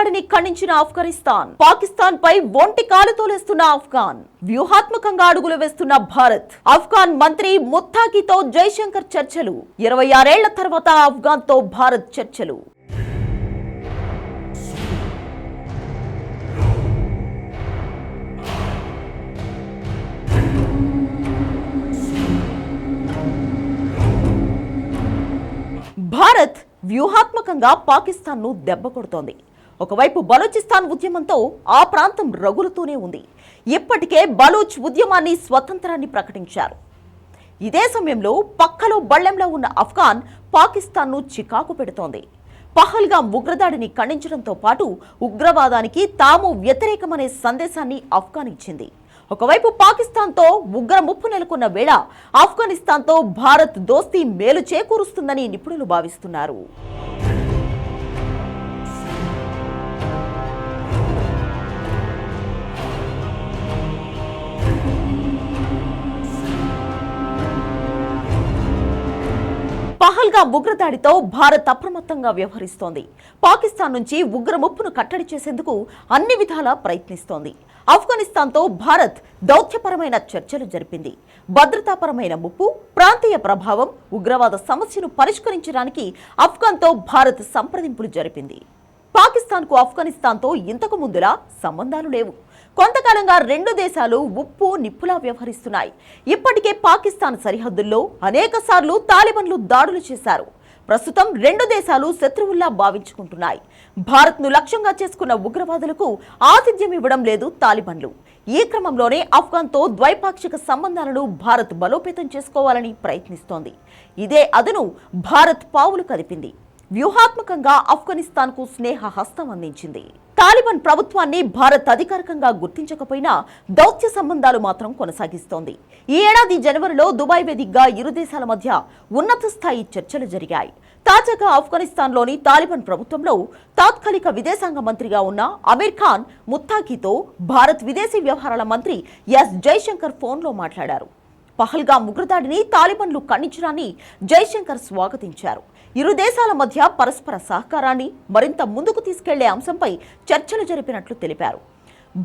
దాడిని ఖండించిన ఆఫ్ఘనిస్తాన్. పాకిస్తాన్ పై ఒంటి కాలు తోలేస్తున్న ఆఫ్ఘాన్. వ్యూహాత్మకంగా అడుగులు వేస్తున్న భారత్. ఆఫ్ఘాన్ మంత్రి ముత్తాకితో జైశంకర్ చర్చలు. ఇరవై ఆరేళ్ళ తర్వాత ఆఫ్ఘాన్తో భారత్ చర్చలు. భారత్ వ్యూహాత్మకంగా పాకిస్తాన్ను దెబ్బ కొడుతోంది. ఒకవైపు బలూచిస్తాన్ ఉద్యమంతో ఆ ప్రాంతం రగులుతూనే ఉంది. ఇప్పటికే బలూచ్ ఉద్యమాన్ని స్వతంత్రాన్ని ప్రకటించారు. ఇదే సమయంలో పక్కలో బళ్ళెంలో ఉన్న అఫ్ఘాన్ పాకిస్తాన్ను చికాకు పెడుతోంది. పహల్గా ఉగ్రదాడిని ఖండించడంతో పాటు ఉగ్రవాదానికి తాము వ్యతిరేకమనే సందేశాన్ని అఫ్ఘాన్ ఇచ్చింది. ఒకవైపు పాకిస్తాన్తో ఉగ్ర ముప్పు నెలకొన్న వేళ ఆఫ్ఘనిస్తాన్తో భారత్ దోస్తీ మేలు చేకూరుస్తుందని నిపుణులు భావిస్తున్నారు. పహల్గా ఉగ్రదాడితో భారత్ అప్రమత్తంగా వ్యవహరిస్తోంది. పాకిస్తాన్ నుంచి ఉగ్ర ముప్పును కట్టడి చేసేందుకు అన్ని విధాలా ప్రయత్నిస్తోంది. ఆఫ్ఘనిస్తాన్తో భారత్ దౌత్యపరమైన చర్చలు జరిపింది. భద్రతాపరమైన ముప్పు ప్రాంతీయ ప్రభావం ఉగ్రవాద సమస్యను పరిష్కరించడానికి ఆఫ్ఘన్తో భారత్ సంప్రదింపులు జరిపింది. పాకిస్తాన్కు ఆఫ్ఘనిస్తాన్తో ఇంతకు ముందులా సంబంధాలు లేవు. కొంతకాలంగా రెండు దేశాలు ఉప్పు నిప్పులా వ్యవహరిస్తున్నాయి. ఇప్పటికే పాకిస్తాన్ సరిహద్దుల్లో అనేక సార్లు తాలిబన్లు దాడులు చేశారు. ప్రస్తుతం రెండు దేశాలు శత్రువుల్లా భావించుకుంటున్నాయి. భారత్ను లక్ష్యంగా చేసుకున్న ఉగ్రవాదులకు ఆతిథ్యం ఇవ్వడం లేదు తాలిబన్లు. ఈ క్రమంలోనే ఆఫ్ఘాన్తో ద్వైపాక్షిక సంబంధాలను భారత్ బలోపేతం చేసుకోవాలని ప్రయత్నిస్తోంది. ఇదే అదను భారత్ పావులు కదిపింది. వ్యూహాత్మకంగా ఆఫ్ఘనిస్తాన్కు స్నేహ హస్తం అందించింది. తాలిబాన్ ప్రభుత్వాన్ని భారత్ అధికారికంగా గుర్తించకపోయినా దౌత్య సంబంధాలు మాత్రం కొనసాగిస్తోంది. ఈ ఏడాది జనవరిలో దుబాయ్ వేదికగా ఇరు దేశాల మధ్య ఉన్నత స్థాయి చర్చలు జరిగాయి. తాజాగా ఆఫ్ఘనిస్తాన్లోని తాలిబాన్ ప్రభుత్వంలో తాత్కాలిక విదేశాంగ మంత్రిగా ఉన్న అమీర్ ఖాన్ ముత్తాకితో భారత్ విదేశీ వ్యవహారాల మంత్రి ఎస్ జైశంకర్ ఫోన్లో మాట్లాడారు. పహల్గా ఉగ్రదాడిని తాలిబన్లు ఖండించడాన్ని జైశంకర్ స్వాగతించారు. ఇరు దేశాల మధ్య పరస్పర సహకారాన్ని మరింత ముందుకు తీసుకెళ్ళే అంశంపై చర్చలు జరిపినట్లు తెలిపారు.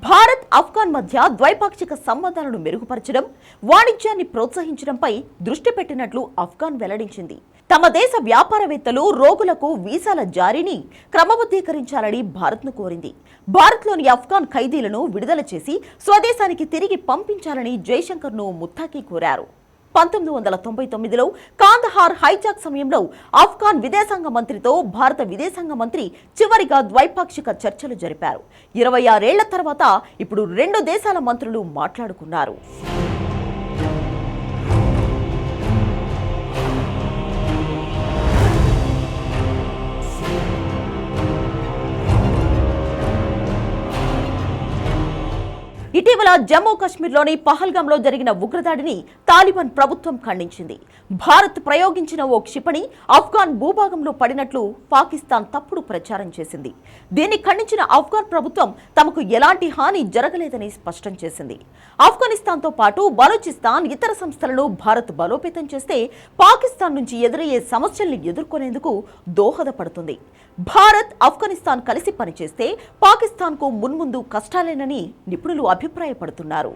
భారత్ ఆఫ్ఘాన్ మధ్య ద్వైపాక్షిక సంబంధాలను మెరుగుపరచడం వాణిజ్యాన్ని ప్రోత్సహించడంపై దృష్టి పెట్టినట్లు ఆఫ్ఘాన్ వెల్లడించింది. తమ దేశ వ్యాపారవేత్తలు రోగులకు వీసాల జారీని క్రమబద్ధీకరించాలని భారత్ను కోరింది. భారత్లోని ఆఫ్ఘాన్ ఖైదీలను విడుదల చేసి స్వదేశానికి తిరిగి పంపించాలని జైశంకర్ను ముత్తాకి కోరారు. పంతొమ్మిది వందల తొంభై తొమ్మిదిలో కాందహార్ హైజాక్ సమయంలో ఆఫ్ఘాన్ విదేశాంగ మంత్రితో భారత విదేశాంగ మంత్రి చివరిగా ద్వైపాక్షిక చర్చలు జరిపారు. ఇరవై ఆరేళ్ళ తర్వాత ఇప్పుడు రెండు దేశాల మంత్రులు మాట్లాడుకున్నారు. ఇటీవల జమ్మూ కాశ్మీర్లోని పహల్గాంలో జరిగిన ఉగ్రదాడిని తాలిబాన్ ప్రభుత్వం ఖండించింది. భారత్ ప్రయోగించిన ఓ క్షిపణి ఆఫ్ఘాన్ భూభాగంలో పడినట్లు పాకిస్తాన్ తప్పుడు ప్రచారం చేసింది. దీన్ని ఖండించిన ఆఫ్ఘాన్ ప్రభుత్వం తమకు ఎలాంటి హాని జరగలేదని స్పష్టం చేసింది. ఆఫ్ఘనిస్తాన్తో పాటు బలూచిస్తాన్ ఇతర సంస్థలను భారత్ బలోపేతం చేస్తే పాకిస్తాన్ నుంచి ఎదురయ్యే సమస్యల్ని ఎదుర్కొనేందుకు దోహదపడుతుంది. భారత్ ఆఫ్ఘనిస్తాన్ కలిసి పనిచేస్తే పాకిస్తాన్కు మున్ముందు కష్టాలేనని నిపుణులు అభిప్రాయపడుతున్నారు.